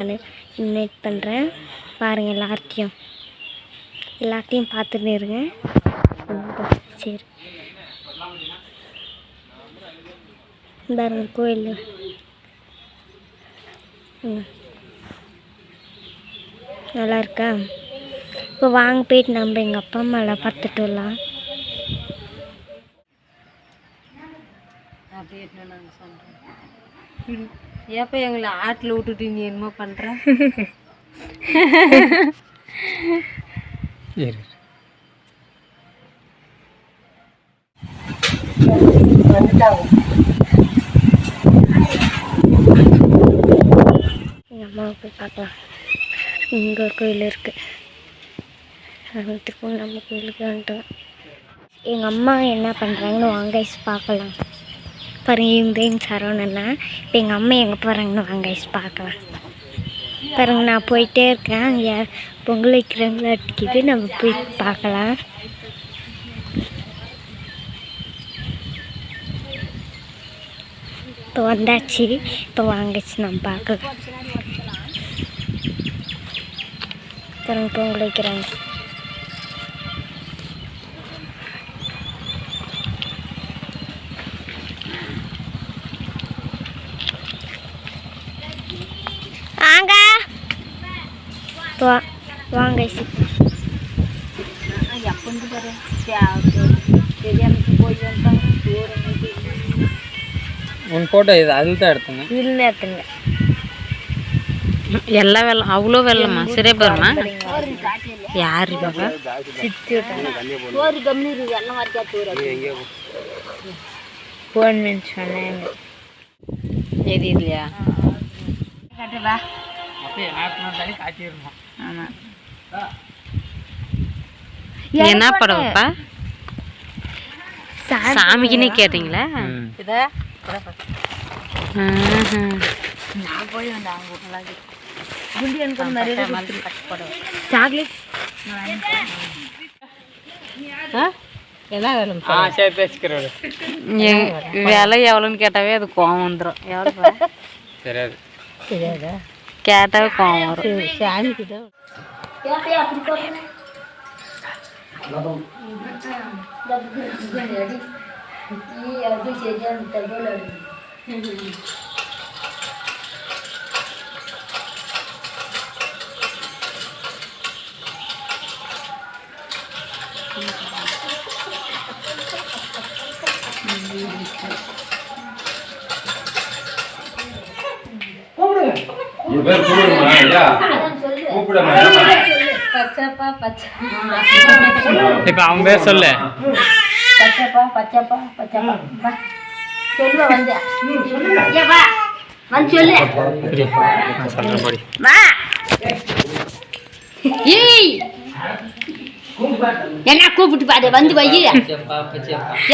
நான் இன்வைட் பண்ணுறேன் பாருங்கள் எல்லாத்தையும் எல்லாத்தையும் பார்த்துட்டு இருங்க சரி. பாருங்க கோயில். ம். நல்லா இருக்கா இப்போ வாங்க போயிட்டு நம்ம எங்கள் அப்பா அம்மாலாம் பார்த்துட்டு வரலாம். அப்படியே நாங்கள் சொல்கிறோம் ஏப்பா எங்களை ஆட்டில் விட்டுட்டு நீ என்னமோ பண்ணுற எங்கள் அம்மாவை போய் பார்க்கலாம். இங்கே ஒரு கோயில் இருக்குது திருப்பூர் நம்ம கோயிலுக்கு வந்துட்டோம். எங்கள் அம்மா என்ன பண்ணுறாங்கன்னு வாங்கைஸ் பார்க்கலாம். பாருங்க இவங்க எங்கள் சரவணன்னா இப்போ எங்கள் அம்மா எங்கே போகிறாங்கன்னு வாங்கைஸ் பார்க்கலாம். பாருங்க நான் போயிட்டே இருக்கேன். அங்கே பொங்கல் வைக்கிறவங்களா அடிக்குது. நம்ம போய் பார்க்கலாம். இப்போ வந்தாச்சு. இப்போ வாங்கிச்சு நம்ம பார்க்கலாம். பாருங்க பொங்கல் வைக்கிறாங்க வாங்க வா- வாங்க சி ఎప్పుడు సరే தெரியாமல் போய் வந்தாங்க தூரம் உன் ஃபோட்டோ இது அதில் தான் எடுத்தேங்க இல்லை எடுத்துங்க ಎಲ್ಲ வெள்ளம் அவ்வளோ வெள்ளமா சரி போருமா யாரு பாப்பா ஃபோன் பண்ணி சொன்னாங்க ஆமாம் என்ன படம்ப்பா சாமிக்குன்னே கேட்டீங்களா? சாக்லேட். வேலை எவ்வளோன்னு கேட்டாவே அது கோவம் வந்துடும் எவ்வளோ தெரியாது. கேட்டாவே கோவம் வரும் சாமிக்கு தான் பேர் கூப்பிடுமா? ஐயா கூப்பிடுமா? பச்சப்பா பச்சை. இப்போ அவன் பேர் சொல்லு. பச்சப்பா பச்சப்பா பச்சப்பா. சொல்லுவா வந்து. ஏ வா. வந்து சொல்லு. நான் சொல்கிறேன் படி வா. ஏய். என்ன கூப்பிட்டு பாரு வந்து வை.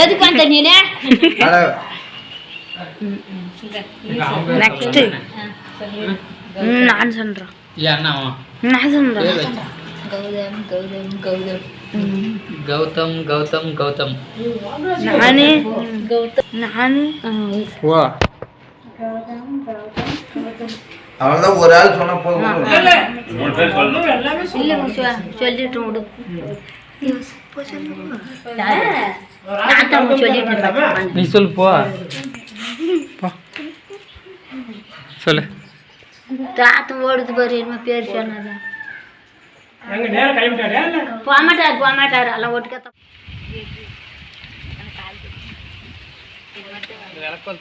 எதுக்கு வந்த நீனு நெக்ஸ்ட் நான் சொல்றேன் என்ன அவன் நான் சொல்றேன் பேர் வச்சான். கௌதம் கௌதம் கௌதம் கௌதம் கௌதம் கௌதம் நானு கௌதம் நானு ஓ அவ்வளோதான் ஒரு ஆள் சொன்னா போதும் மூணு பேர் சொல்லணும் இல்ல சொல்லிட்டு விடு நான் தான் சொல்லிட்டு இருப்பேன். நீ சொல்லு போ போ சொல்லு தாத்தம் ஓடுது பாரு என்ன பேர் சொன்னது. போமாட்டாரு போமாட்டாரு எல்லாம் ஒட்டுக்கத்தான் விளக்கம்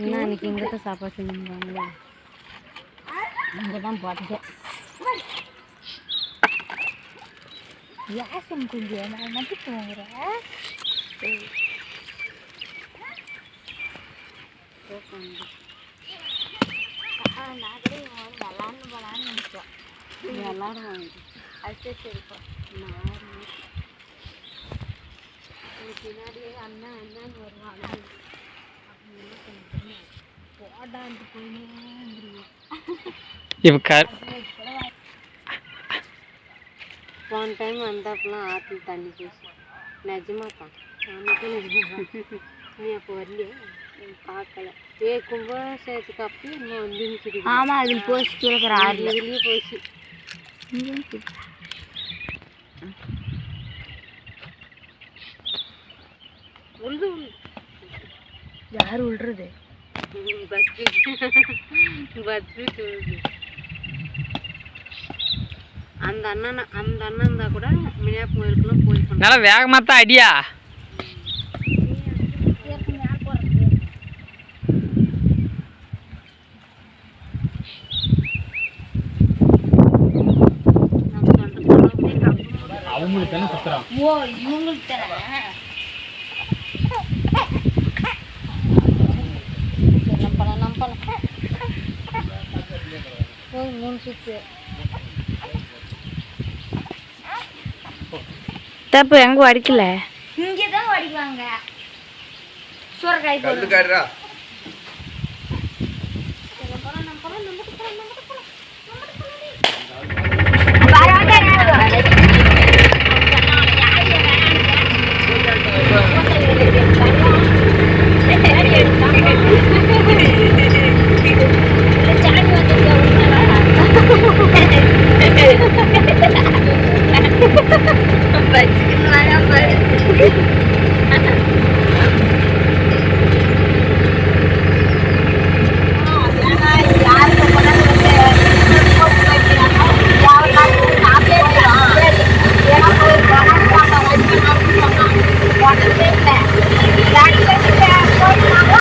செஞ்சீங்க என்ன அன்னைக்கு இங்கே தான் சாப்பாடு செஞ்சுருந்தாங்களே இங்கே தான் போட்டேன் யாசம் கொஞ்சம் நான் மட்டும் போகிறேன் நான் கூட விளாண்டு போலான்னு நினைச்சேன் விளாடுவாங்க அது சரிப்பா நான் பின்னாடியே அண்ணன் அண்ணன் வருவாங்க ఇవి వన్ టైం అంతట్లో ఆటలు తల్లి చేసి. నిజమాత ఏ కుంభ చేతి కప్పి అది పోసి కీలక రాలి పోసి. ఉల్దు ఉల్దు யார் சொல்லுது அந்த அண்ணன் அந்த அண்ணன் இருந்தா கூட மினியா கோயிலுக்குலாம் போய் நல்லா வேகமாக தான் அடியா. அவங்களுக்கு தானே சுற்றுறான் ஓ இவங்களுக்கு தரேன் போய் மூணு சுத்து. தப்பு எங்க அடிக்கல. இங்கே தான் அடிக்குவாங்க சூறக்காய் கல்லு